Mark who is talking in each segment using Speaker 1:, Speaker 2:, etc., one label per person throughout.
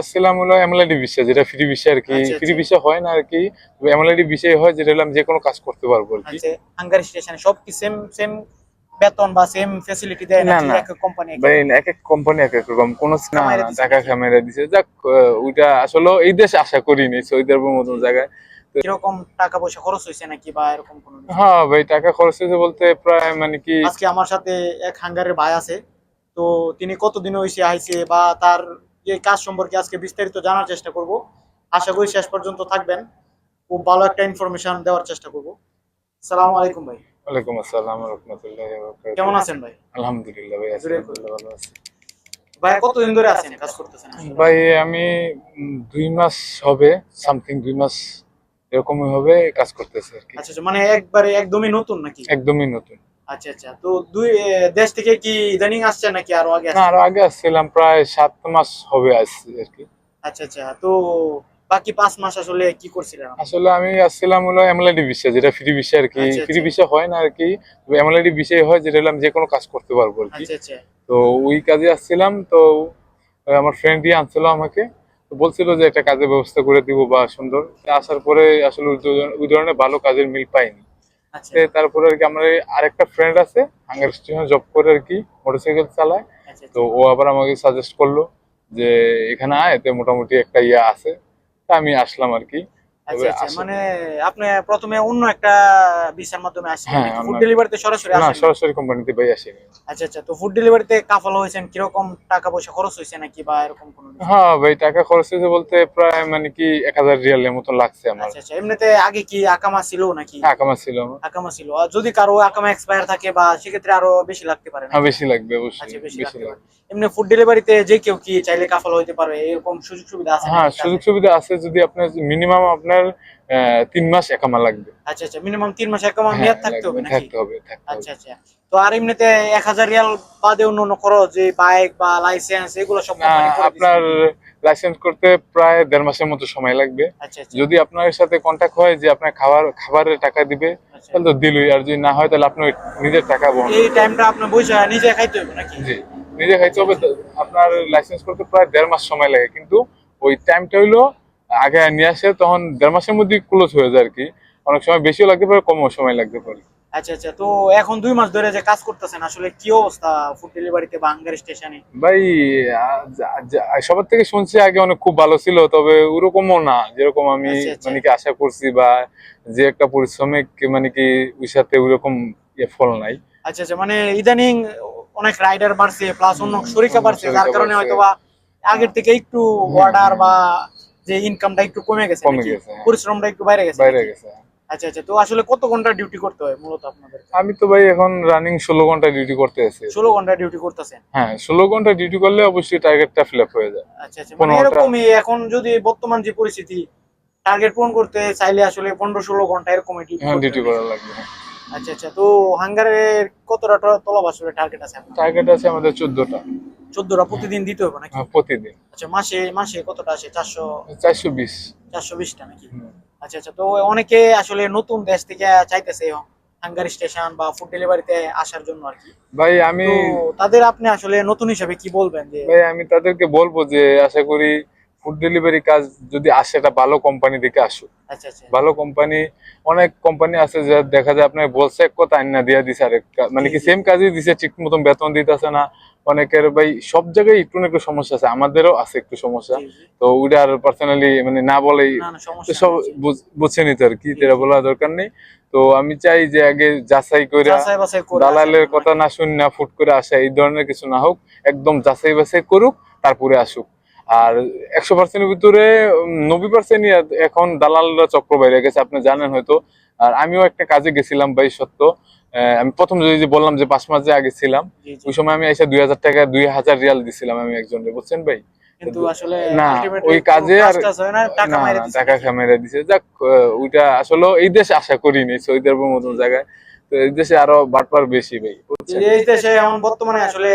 Speaker 1: আসছিলাম হলো এমএলআইডি বিষয় যেটা ফ্রি বিষয় আর কি।
Speaker 2: আচ্ছা,
Speaker 1: ফ্রি
Speaker 2: আচ্ছা।
Speaker 1: বিষয় হয় না আর কি এমএলআইডি বিষয় হয় যেটা আমি যে কোনো কাজ করতে পারব আর কি।
Speaker 2: আচ্ছা হাঙ্গারি স্টেশনে সব কি সেম সেম বেতন বা সেম ফ্যাসিলিটি দেয়
Speaker 1: না।
Speaker 2: এক কোম্পানি
Speaker 1: এক এক? কোম্পানি এক এক রকম। কোন টাকা ক্যামেরা দিছে যাক ওইটা আসলে এই দেশে আশা করিনি সৌদি আরবের মতন জায়গায়।
Speaker 2: কীরকম টাকা পয়সা খরচ হয়েছে নাকি বা এরকম কোনো
Speaker 1: হ্যাঁ ভাই টাকা খরচ হয়েছে বলতে প্রায় মানে কি
Speaker 2: আজকে আমার সাথে এক হাঙ্গারের ভাই আছে। তো তিনি কতদিন হয়েছে আইছে বা তার যে কাজ সম্পর্কে আজকে বিস্তারিত জানার চেষ্টা করব। আশা করি শেষ পর্যন্ত থাকবেন। খুব ভালো একটা ইনফরমেশন দেওয়ার চেষ্টা করব। সালাম আলাইকুম ভাই।
Speaker 1: ওয়ালাইকুম আসসালাম রহমতুল্লাহ
Speaker 2: কেমন আছেন ভাই?
Speaker 1: আলহামদুলিল্লাহ ভাই আছি, আলহামদুলিল্লাহ। ভালো আছি।
Speaker 2: ভাই কতদিন ধরে আছেন কাজ করতেছেন
Speaker 1: ভাই আমি দুই মাস হবে সামথিং দুই মাস এরকমই হবে কাজ করতেছে আর কি।
Speaker 2: আচ্ছা আচ্ছা মানে একবারে একদমই নতুন নাকি?
Speaker 1: একদমই নতুন।
Speaker 2: আচ্ছা আচ্ছা। তো দুই দেশ থেকে কি ইদানিং আসছে নাকি আরও আগে
Speaker 1: না আরও আগে আসছিলাম প্রায় সাত মাস হবে আসছি আর কি।
Speaker 2: আচ্ছা আচ্ছা। তো বাকি পাঁচ মাস আসলে কি করছিলেন
Speaker 1: আসলে আমি আসছিলাম হলো এমএলআইডি বিষয় যেটা ফ্রি বিষয় আর কি।
Speaker 2: আচ্ছা,
Speaker 1: ফ্রি
Speaker 2: আচ্ছা।
Speaker 1: বিষয় হয় না আর কি এমএলআইডি বিষয় হয় যেটা আমি যে কোনো কাজ করতে পারব আর কি।
Speaker 2: আচ্ছা
Speaker 1: তো ওই কাজে আসছিলাম তো আমার ফ্রেন্ড দিয়ে আনছিল আমাকে তো বলছিল যে একটা কাজের ব্যবস্থা করে দিব বা সুন্দর। আসার পরে আসলে ওই ধরনের- ভালো কাজের মিল পাইনি। তারপরে আর কি আমার আরেকটা ফ্রেন্ড আছে হাঙ্গার স্টেশনে জব করে আর কি মোটরসাইকেল চালায়।
Speaker 2: আচ্ছা
Speaker 1: তো ও আবার আমাকে সাজেস্ট করল যে এখানে আয় তো মোটামুটি একটা ইয়ে আছে। তা আমি আসলাম আর কি।
Speaker 2: আচ্ছা আচ্ছা মানে আপনি প্রথমে অন্য একটা ভিসার মাধ্যমে
Speaker 1: হ্যাঁ,
Speaker 2: ফুড ডেলিভারিতে সরাসরি
Speaker 1: না সরাসরি কোম্পানিতে ভাই আসেনি।
Speaker 2: আচ্ছা আচ্ছা তো ফুড ডেলিভারিতে কাফাল হয়েছেন কীরকম টাকা পয়সা খরচ হয়েছে নাকি বা এরকম কোনো
Speaker 1: হ্যাঁ ভাই টাকা খরচ হয়েছে বলতে প্রায় মানে কি এক হাজার রিয়ালের মতো লাগছে আমার।
Speaker 2: আচ্ছা আচ্ছা এমনিতে আগে কি আকামা ছিল নাকি?
Speaker 1: আকামা ছিল
Speaker 2: আকামা ছিল। আর যদি কারও আকামা এক্সপায়ার থাকে বা সেক্ষেত্রে আরও বেশি লাগতে পারে না
Speaker 1: হ্যাঁ বেশি লাগবে অবশ্যই
Speaker 2: আচ্ছা বেশি
Speaker 1: লাগবে।
Speaker 2: এমনি ফুড ডেলিভারিতে যে কেউ কি চাইলে কাফাল হইতে পারবে এরকম সুযোগ সুবিধা আছে
Speaker 1: হ্যাঁ সুযোগ সুবিধা আছে যদি আপনার মিনিমাম আপনার আহ, তিন মাস একামা লাগবে।
Speaker 2: আচ্ছা আচ্ছা মিনিমাম তিন মাস
Speaker 1: হ্যাঁ,
Speaker 2: মেয়াদ থাকতে হবে নাকি?
Speaker 1: থাকতে হবে
Speaker 2: আচ্ছা আচ্ছা। তো আর এমনিতে এক হাজার রিয়াল বাদে অন্য অন্য খরচ যে বাইক বা লাইসেন্স এগুলো সব
Speaker 1: আপনার লাইসেন্স করতে প্রায় দেড় মাসের মতো সময় লাগবে।
Speaker 2: আচ্ছা আচ্ছা।
Speaker 1: যদি আপনার সাথে কন্ট্যাক্ট হয় যে আপনার খাবার খাবারের টাকা দিবে
Speaker 2: আচ্ছা।
Speaker 1: তাহলে তো দিলই। আর যদি না হয় তাহলে আপনার নিজের টাকা বহন
Speaker 2: এই টাইমটা আপনার বসে নিজে খাইতে হবে নাকি?
Speaker 1: জি নিজে খাইতে হবে। আপনার লাইসেন্স করতে প্রায় দেড় মাস সময় লাগে। কিন্তু ওই টাইমটা হইল আগে নিয়ে আসে তখন দেড় মাসের মধ্যে ক্লোজ হয়ে যায় আর কি অনেক সময় বেশিও লাগতে পারে কমও সময় লাগতে পারে।
Speaker 2: আচ্ছা আচ্ছা তো এখন দুই মাস ধরে যে কাজ করতেছেন আসলে কি অবস্থা ফুড ডেলিভারিতে বা স্টেশনে
Speaker 1: ভাই সবার থেকে শুনছি আগে অনেক খুব ভালো ছিল তবে ওরকমও না যেরকম আমি
Speaker 2: আচ্ছা, আচ্ছা।
Speaker 1: মানে কি আশা করছি বা যে একটা পরিশ্রমিক মানে কি ওই সাথে ওইরকম ফল নাই।
Speaker 2: আচ্ছা আচ্ছা মানে ইদানিং অনেক রাইডার বাড়ছে প্লাস অন্য শরিকা বাড়ছে যার কারণে। হয়তো বা আগের থেকে একটু অর্ডার বা যে ইনকামটা একটু কমে গেছে
Speaker 1: কমে গেছে, হ্যাঁ।
Speaker 2: পরিশ্রমটা একটু বাইরে গেছে
Speaker 1: বাইরে গেছে
Speaker 2: আচ্ছা আচ্ছা তো আসলে কত ঘণ্টা ডিউটি করতে হয় মূলত আপনাদের?
Speaker 1: আমি তো ভাই এখন রানিং ষোলো ঘণ্টা ডিউটি করতে আছি।
Speaker 2: ষোলো ঘণ্টা ডিউটি করতেছেন?
Speaker 1: হ্যাঁ ষোলো ঘণ্টা ডিউটি করলে অবশ্যই টার্গেটটা ফিল আপ হয়ে যায়।
Speaker 2: আচ্ছা আচ্ছা মানে এরকমই এখন যদি বর্তমান যে পরিস্থিতি টার্গেট পূরণ করতে চাইলে আসলে পনেরো ষোলো ঘণ্টা এরকমই ডিউটি
Speaker 1: হ্যাঁ ডিউটি করা লাগবে
Speaker 2: আচ্ছা আচ্ছা তো হাঙ্গারের কতটা তলব আসলে টার্গেট আছে
Speaker 1: টার্গেট আছে আমাদের চোদ্দটা।
Speaker 2: চোদ্দটা প্রতিদিন দিতে হবে নাকি?
Speaker 1: প্রতিদিন।
Speaker 2: আচ্ছা মাসে মাসে কতটা আসে? চারশো
Speaker 1: চারশো বিশ।
Speaker 2: চারশো বিশটা নাকি? আচ্ছা আচ্ছা তো অনেকে আসলে নতুন দেশ থেকে চাইতেছে হাঙ্গারি স্টেশন বা ফুড ডেলিভারিতে আসার জন্য আর কি।
Speaker 1: ভাই আমি
Speaker 2: তাদের আপনি আসলে নতুন হিসাবে কি বলবেন যে
Speaker 1: ভাই আমি তাদেরকে বলব যে আশা করি ফুড ডেলিভারি কাজ যদি আসে এটা ভালো কোম্পানি থেকে আসুক।
Speaker 2: আচ্ছা আচ্ছা।
Speaker 1: ভালো কোম্পানি অনেক কোম্পানি আছে যে দেখা যায় আপনার বলছে এক কথা আইনা দিয়া দিছে আরেক মানে কি। সেম কাজই দিছে ঠিক মতন বেতন দিতেছে না। অনেকের ভাই সব জায়গায় একটু না একটু সমস্যা আছে আমাদেরও আছে একটু সমস্যা। তো ওইটা আর পার্সোনালি মানে না বলেই
Speaker 2: সমস্যা
Speaker 1: সব বুঝে নিতে আর কি তেরা বলা দরকার নেই। তো আমি চাই যে আগে যাচাই করে দালালের কথা না শুন না ফুট করে আসা এই ধরনের কিছু না হোক একদম যাচাই বাছাই করুক তারপরে আসুক। আর একশো পার্সেন্টের ভিতরে নব্বই পার্সেন্ট এখন দালালরা চক্র বাইরে গেছে আপনি জানেন হয়তো। আর আমিও একটা কাজে গেছিলাম ভাই সত্য। আমি প্রথম যদি বললাম যে পাঁচ মাস যে আগে ছিলাম। ওই সময় আমি এসে দুই হাজার টাকা দুই হাজার রিয়াল দিছিলাম আমি একজনকে বুঝছেন ভাই?
Speaker 2: কিন্তু আসলে
Speaker 1: না, ওই কাজে আর-
Speaker 2: না, টাকা দিছে।
Speaker 1: যাক ওইটা আসলে এই দেশে আশা করিনি সৌদি আরবের মতন জায়গায়। তো এই দেশে আরও বাটপার বেশি ভাই
Speaker 2: এই দেশে এখন বর্তমানে আসলে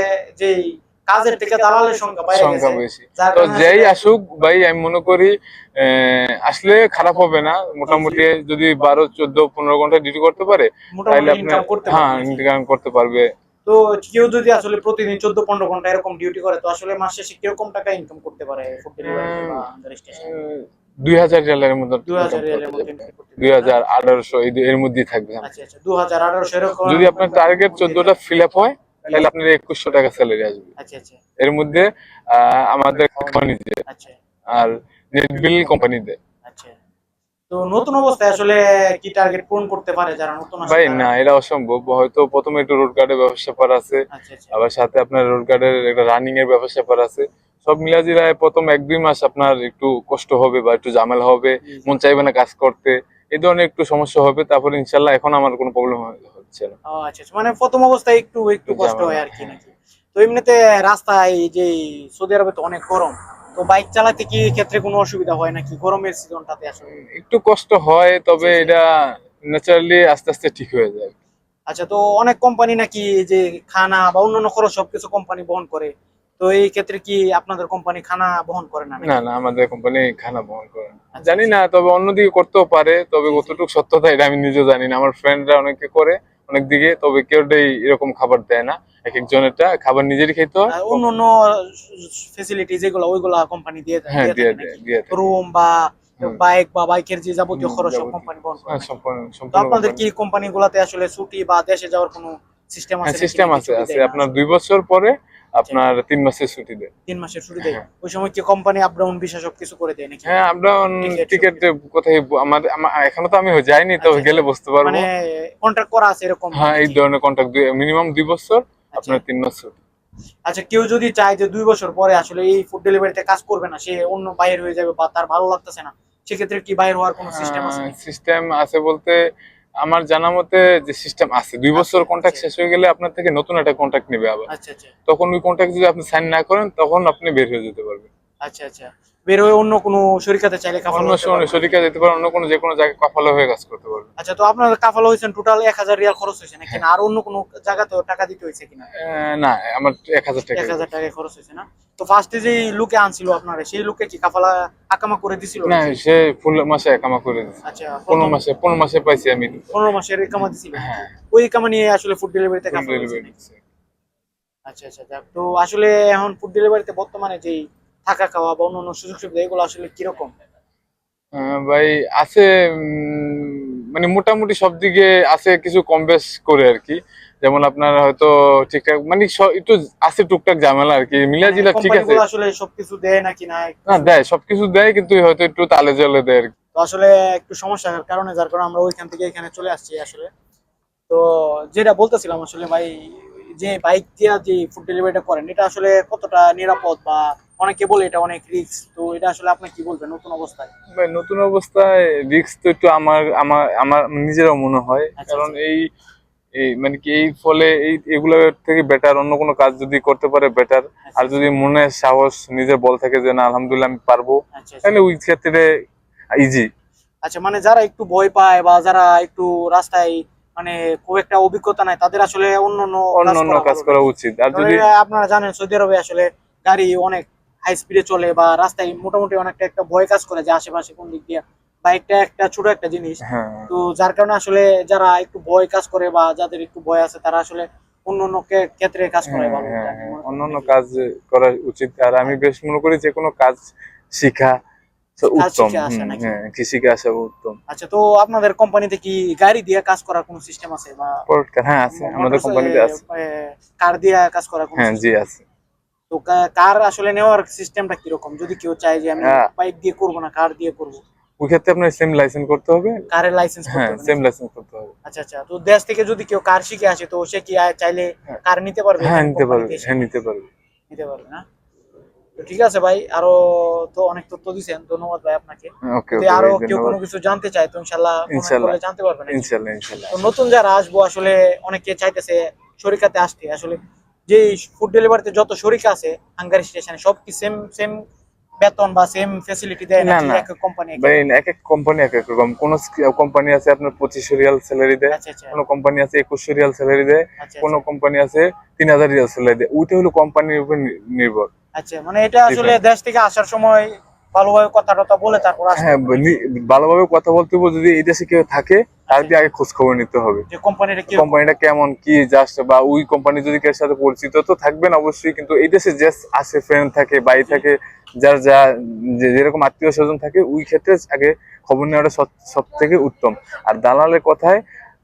Speaker 2: কাজের থেকে দালালের সংখ্যা
Speaker 1: সংখ্যা বেশি। তো যেই আসুক ভাই আমি মনে করি আহ, আসলে খারাপ হবে না। মোটামুটি যদি বারো চোদ্দ পনেরো ঘণ্টা ডিউটি করতে পারে তাহলে আপনি হ্যাঁ ইনকাম করতে পারবে।
Speaker 2: তো কেউ যদি আসলে প্রতিদিন চোদ্দ পনেরো ঘণ্টা এরকম ডিউটি করে তো আসলে মাস শেষে কীরকম টাকা ইনকাম করতে পারে
Speaker 1: দুই হাজার রিয়ালের মধ্যে
Speaker 2: দুই হাজার করতে পারে।
Speaker 1: দুই হাজার আঠারোশো এর মধ্যেই থাকবে।
Speaker 2: আচ্ছা আচ্ছা
Speaker 1: যদি আপনার টার্গেট চোদ্দটা ফিল আপ হয় তাহলে আপনার একুশশো টাকা স্যালারি আসবে।
Speaker 2: আচ্ছা আচ্ছা।
Speaker 1: এর মধ্যে আমাদের কোম্পানি দেয়
Speaker 2: আচ্ছা।
Speaker 1: আর নেটবিল কোম্পানি দেয়
Speaker 2: তো। নতুন অবস্থায় আসলে কি টার্গেট পূরণ করতে পারে যারা নতুন
Speaker 1: ভাই না এটা অসম্ভব। হয়তো প্রথমে একটু রোড গার্ডের ব্যবসা আছে। আবার সাথে আপনার রোড গার্ডের একটা রানিং এর ব্যবসা আছে। সব মিলাজিরায় প্রথম এক দুই মাস আপনার একটু কষ্ট হবে বা একটু ঝামেলা হবে। মন চাইবে না কাজ করতে। এই ধরনের একটু সমস্যা হবে। তারপর ইনশাল্লাহ এখন আমার কোনো প্রবলেম হচ্ছে না
Speaker 2: আচ্ছা আচ্ছা। মানে প্রথম অবস্থায় একটু একটু কষ্ট হয় আর কি নাকি? তো এমনিতে রাস্তায় যে সৌদি আরবে তো অনেক গরম তো বাইক চালাতে কি ক্ষেত্রে কোনো অসুবিধা হয় নাকি? গরমের সিজনটাতে আসলে?
Speaker 1: একটু কষ্ট হয় তবে
Speaker 2: জি, জি।
Speaker 1: এটা ন্যাচারালি আস্তে আস্তে ঠিক হয়ে যায়।
Speaker 2: আচ্ছা তো অনেক কোম্পানি নাকি যে খানা বা অন্যান্য খরচ সবকিছু কোম্পানি বহন করে তো এই ক্ষেত্রে কি আপনাদের কোম্পানি খানা বহন করে না
Speaker 1: না না আমাদের কোম্পানি খানা বহন করে না।
Speaker 2: আচ্ছা,
Speaker 1: জানি না তবে অন্যদিকে করতেও পারে তবে কতটুকু সত্যতা এটা আমি নিজেও জানি না। আমার ফ্রেন্ডরা অনেকে করে অনেক দিকে তবে কেউটাই এরকম খাবার দেয় না। এক একজনেরটা খাবার নিজের খেতে হয়।
Speaker 2: অন্য অন্য ফেসিলিটি যেগুলো ওইগুলা কোম্পানি দিয়ে
Speaker 1: হ্যাঁ দিয়ে দেয় দিয়ে
Speaker 2: রুম বা বাইক বা বাইকের যে যাবতীয় খরচ সব কোম্পানি বহন করে।
Speaker 1: হ্যাঁ, সম্পূর্ণ
Speaker 2: আপনাদের। কি কোম্পানি গুলাতে আসলে ছুটি বা দেশে যাওয়ার কোনো সিস্টেম আছে
Speaker 1: হ্যাঁ সিস্টেম আছে আছে। আপনার দুই বছর পরে আপনার তিন মাসের ছুটি দেয়।
Speaker 2: তিন মাসের ছুটি দেয়।
Speaker 1: হ্যাঁ।
Speaker 2: ওই সময় কি কোম্পানি আপ ডাউন ভিসা সব কিছু করে দেয় নাকি?
Speaker 1: হ্যাঁ আমরা
Speaker 2: Ticket
Speaker 1: টিকিট কোথায় আমাদের এখনও তো আমি যাইনি তবে
Speaker 2: আচ্ছা,
Speaker 1: গেলে বুঝতে পারব।
Speaker 2: মানে কন্ট্রাক্ট করা আছে এরকম
Speaker 1: হ্যাঁ এই ধরনের কন্ট্যাক্ট মিনিমাম দুই বছর
Speaker 2: আচ্ছা।
Speaker 1: আপনার তিন মাস ছুটি।
Speaker 2: আচ্ছা কেউ যদি চায় যে দুই বছর পরে আসলে এই ফুড ডেলিভারিতে কাজ করবে না সে অন্য বাইরে হয়ে যাবে বা তার ভালো লাগতেছে না সেক্ষেত্রে কি বাইরে হওয়ার কোনো সিস্টেম আছে
Speaker 1: সিস্টেম আছে বলতে আমার জানা মতে যে সিস্টেম আছে দুই বছর
Speaker 2: কন্ট্রাক্ট
Speaker 1: কন্ট্যাক্ট
Speaker 2: আচ্ছা।
Speaker 1: শেষ হয়ে গেলে আপনার থেকে নতুন একটা কন্ট্রাক্ট নেবে আবার।
Speaker 2: আচ্ছা আচ্ছা।
Speaker 1: তখন ওই কন্ট্রাক্ট যদি আপনি সাইন না করেন তখন আপনি বের হয়ে যেতে পারবেন।
Speaker 2: আচ্ছা আচ্ছা। বের হয়ে অন্য কোনো শরীকাতে চাইলে কাফাল
Speaker 1: অন্য
Speaker 2: হতে
Speaker 1: যেতে পারেন অন্য কোনো যে কোনো জায়গায় কপালে হয়ে কাজ করতে পারবেন।
Speaker 2: আচ্ছা তো আপনার কাফাল হয়েছেন টোটাল এক হাজার রিয়াল খরচ হয়েছে নাকি আর অন্য কোনো জায়গাতেও টাকা দিতে হয়েছে কিনা?
Speaker 1: না আমার এক হাজার টাকা
Speaker 2: এক হাজার টাকা খরচ হয়েছে না? তো ফার্স্টে যে লুকে আনছিল আপনারা সেই লুকে কি কাফালা আকামা করে দিছিল?
Speaker 1: না সে ফুল মাসে একামা করে দিচ্ছে
Speaker 2: আচ্ছা
Speaker 1: পনেরো মাসে পনেরো মাসে পাইছি আমি।
Speaker 2: পনেরো মাসের কামা দিছিল?
Speaker 1: হ্যাঁ।
Speaker 2: ওই কামা নিয়ে আসলে ফুড ডেলিভারিতে
Speaker 1: ফুল
Speaker 2: কাফাল? আচ্ছা আচ্ছা যাক। তো আসলে এখন ফুড ডেলিভারিতে বর্তমানে যেই থাকা খাওয়া বা অন্য অন্য সুযোগ সুবিধা এগুলো আসলে কীরকম?
Speaker 1: ভাই আছে মানে মোটামুটি সব দিকে আছে কিছু কম বেশ করে আর কি। যেমন আপনার হয়তো ঠিকঠাক মানে একটু আছে টুকটাক ঝামেলা আর কি। মিলাজিলা ঠিক আছে।
Speaker 2: আসলে সবকিছু দেয় নাকি না
Speaker 1: না দেয় সবকিছু দেয় কিন্তু হয়তো একটু তালে জলে দেয় আর কি।
Speaker 2: তো আসলে একটু সমস্যার কারণে যার কারণে আমরা ওইখান থেকে এখানে চলে আসছি আসলে। তো যেটা বলতেছিলাম আসলে ভাই যে বাইক দিয়া যে ফুড ডেলিভারিটা করেন এটা আসলে কতটা নিরাপদ বা অনেকে বলে এটা অনেক রিস্ক তো এটা আসলে আপনি কি বলবেন নতুন অবস্থায়?
Speaker 1: ভাই নতুন অবস্থায় রিস্ক তো একটু আমার আমার আমার নিজেরও মনে হয়।
Speaker 2: আচ্ছা,
Speaker 1: কারণ
Speaker 2: আচ্ছা।
Speaker 1: এই এই মানে কি এই ফলে এই এগুলোর থেকে বেটার অন্য কোনো কাজ যদি করতে পারে বেটার আর যদি মনে সাহস নিজের বল থাকে যে না আলহামদুলিল্লাহ আমি পারব
Speaker 2: আচ্ছা আচ্ছা।
Speaker 1: তাহলে ওই ক্ষেত্রে ইজি
Speaker 2: আচ্ছা মানে যারা একটু ভয় পায় বা যারা একটু রাস্তায় মানে খুব একটা অভিজ্ঞতা নাই তাদের আসলে অন্য অন্য
Speaker 1: কাজ করা উচিত। আর যদি
Speaker 2: আপনারা জানেন সৌদি আরবে আসলে গাড়ি অনেক হাই স্পিডে চলে বা রাস্তায় মোটামুটি অনেকটা একটা ভয় কাজ করে যে আশেপাশে কোন দিক দিয়ে বাইকটা একটা ছোট একটা জিনিস।
Speaker 1: হ্যাঁ।
Speaker 2: তো যার কারণে আসলে যারা একটু ভয় কাজ করে বা যাদের একটু ভয় আছে তারা আসলে অন্য অন্য কে- ক্ষেত্রে কাজ করে
Speaker 1: হ্যাঁ,
Speaker 2: ভালো।
Speaker 1: হ্যাঁ, কাজ করা উচিত। আর আমি বেশ মনে করি যে কোনো কাজ শিখা উত্তম? হ্যাঁ কৃষিকে আসা
Speaker 2: আচ্ছা তো আপনাদের কোম্পানিতে কি গাড়ি দিয়ে কাজ করার কোনো সিস্টেম আছে বা
Speaker 1: হ্যাঁ আছে। আমাদের কোম্পানিতে আছে।
Speaker 2: কার দিয়ে কাজ করার কোনো
Speaker 1: হ্যাঁ জি আছে।
Speaker 2: তো কার আসলে নেওয়ার সিস্টেমটা কীরকম? যদি কেউ চায় যে আমি
Speaker 1: হ্যাঁ।
Speaker 2: বাইক দিয়ে করব না কার দিয়ে করব।
Speaker 1: ওই ক্ষেত্রে আপনার সেম লাইসেন্স করতে হবে।
Speaker 2: কারের লাইসেন্স
Speaker 1: হ্যাঁ সেম লাইসেন্স করতে হবে।
Speaker 2: আচ্ছা আচ্ছা। তো দেশ থেকে যদি কেউ কার শিখে আসে তো সে কি চাইলে
Speaker 1: হ্যাঁ।
Speaker 2: কার নিতে পারবে
Speaker 1: হ্যাঁ নিতে পারবে। হ্যাঁ নিতে পারবে।
Speaker 2: নিতে পারবে না? তো ঠিক আছে ভাই আরও তো অনেক তথ্য দিছেন। ধন্যবাদ ভাই আপনাকে।
Speaker 1: ওকে
Speaker 2: যদি
Speaker 1: আরও
Speaker 2: কেউ কোনো কিছু জানতে চায় তো ইনশাল্লাহ comment
Speaker 1: ইনশাল্লাহ।
Speaker 2: জানতে পারবেন
Speaker 1: ইনশাল্লাহ ইনশাল্লাহ।
Speaker 2: তো নতুন যারা আসব আসলে অনেকে চাইতেছে শরিকাতে আসতে। আসলে যে ফুড ডেলিভারিতে যত শরিক আছে হাঙ্গারি স্টেশনে সব কি সেম সেম বেতন বা সেম ফেসিলিটি দেয়
Speaker 1: না, এক
Speaker 2: এক কোম্পানি
Speaker 1: এক এক কোম্পানি এক এক রকম। কোন কোম্পানি আছে আপনার পঁচিশ রিয়াল স্যালারি দেয়
Speaker 2: আচ্ছা আচ্ছা।
Speaker 1: কোনো কোম্পানি আছে একুশশো রিয়াল স্যালারি দেয়
Speaker 2: কোন
Speaker 1: কোনো কোম্পানি আছে তিন হাজার রিয়াল স্যালারি দেয়। ওইটা হলো কোম্পানির উপর নির্ভর।
Speaker 2: আচ্ছা মানে এটা আসলে দেশ থেকে আসার সময় ভালোভাবে কথা টথা বলে তারপর
Speaker 1: হ্যাঁ ভালোভাবে কথা বলতে হবে যদি এই দেশে কেউ থাকে তার দিয়ে আগে খোঁজ খবর নিতে হবে।
Speaker 2: যে কোম্পানিটা কি
Speaker 1: কোম্পানিটা কেমন কি জাস্ট বা ওই কোম্পানি যদি কার সাথে পরিচিত তো থাকবেন অবশ্যই কিন্তু এই দেশে যে আছে ফ্রেন্ড থাকে বাই থাকে যার যা যেরকম আত্মীয় স্বজন থাকে ওই ক্ষেত্রে আগে খবর নেওয়াটা সব থেকে উত্তম। আর দালালের কথায়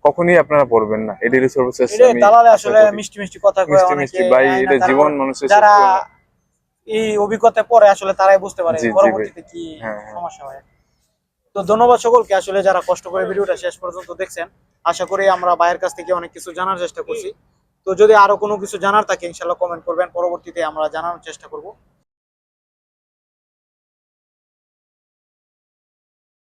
Speaker 1: কখনই আপনারা পড়বেন না সর্বশেষ
Speaker 2: এটা
Speaker 1: আমি
Speaker 2: দালালে আসলে মিষ্টি মিষ্টি কথা
Speaker 1: মিষ্টি মিষ্টি ভাই এটা জীবন মানুষের
Speaker 2: যারা। এই অভিজ্ঞতা পরে আসলে তারাই বুঝতে পারে। পরবর্তীতে কি
Speaker 1: হ্যাঁ, হ্যাঁ।
Speaker 2: সমস্যা হয়। তো ধন্যবাদ সকলকে আসলে যারা কষ্ট করে ভিডিওটা শেষ পর্যন্ত দেখছেন। আশা করি আমরা ভাইয়ের কাছ থেকে অনেক কিছু জানার চেষ্টা করছি। তো যদি আরও কোনো কিছু জানার থাকে ইনশাল্লাহ কমেন্ট করবেন। পরবর্তীতে আমরা জানানোর চেষ্টা করব।